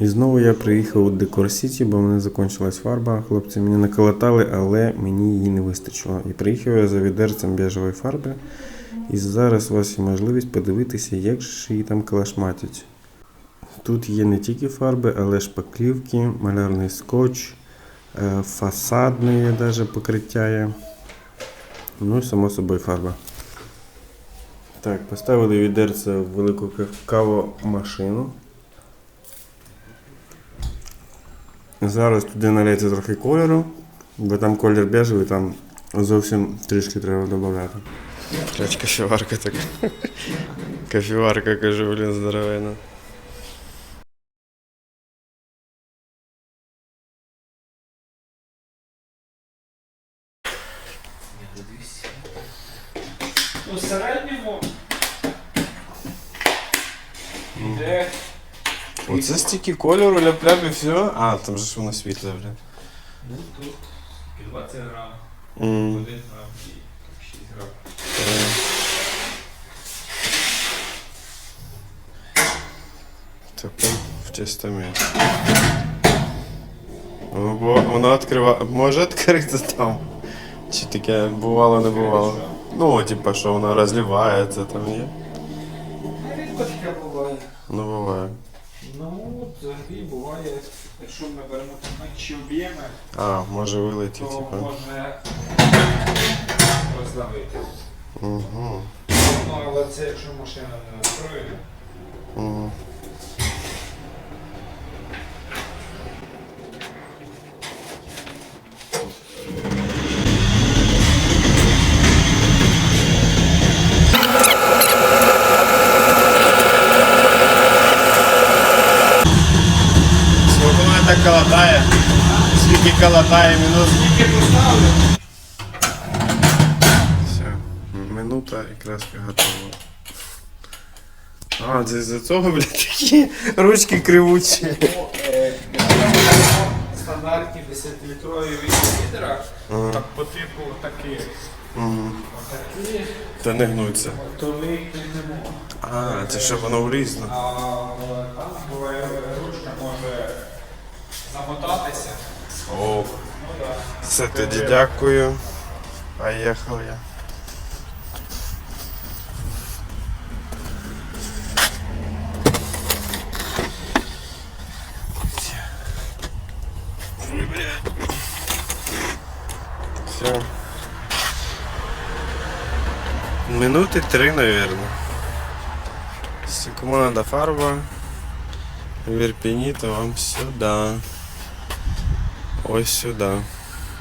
І знову я приїхав у Декор Сіті, бо в мене закінчилась фарба. Хлопці мені наколотали, але мені її не вистачило. І приїхав я за відерцем біжевої фарби. І зараз у вас є можливість подивитися, як же її там калашматять. Тут є не тільки фарби, але шпаклівки, малярний скотч, е, фасадне навіть покриття є. Ну і само собою фарба. Так, поставили відерце в велику ка- кавомашину. Зараз туди налється трохи кольору, бо там колір бежевий, там зовсім трішки треба додати. Блять, кофеварка така. Кофеварка, кажу, блін, здоровена. У середньому йде Оце стільки кольору, ляп-ляп і все. А, там же ж воно світле, бля. ну, тут 20 грам, М, 1 грам і 6 грам. е. Тепер в чисте. Ну, бо Воно відкрива... може відкрити там. Чи таке бувало, не бувало. Ну, типа, що воно розливається там є. Рідко таке буває. Ну буває. Ну, взагалі буває, якщо ми беремо менші об'єми, А, може вилетіти, то типа. може роздавити. Угу. Ну, але це якщо машина не настроєна. Так колотає? Скільки колотає минут? Все, минута і краска готова. А, це з-за цього, блядь, такі ручки кривучі. Стандартні 10-літрові відра, так по типу такі. Та не гнуться. то ми їх не. А, це щоб воно влізло. А там буває ручка все тоді дякую. Поїхав я. Все. Минути три, наверное. Если кому надо фарба, в Ірпіні, то вам сюди. Ось сюди.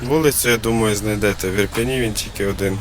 Вулицю, я думаю, знайдете. В Ірпіні він тільки один.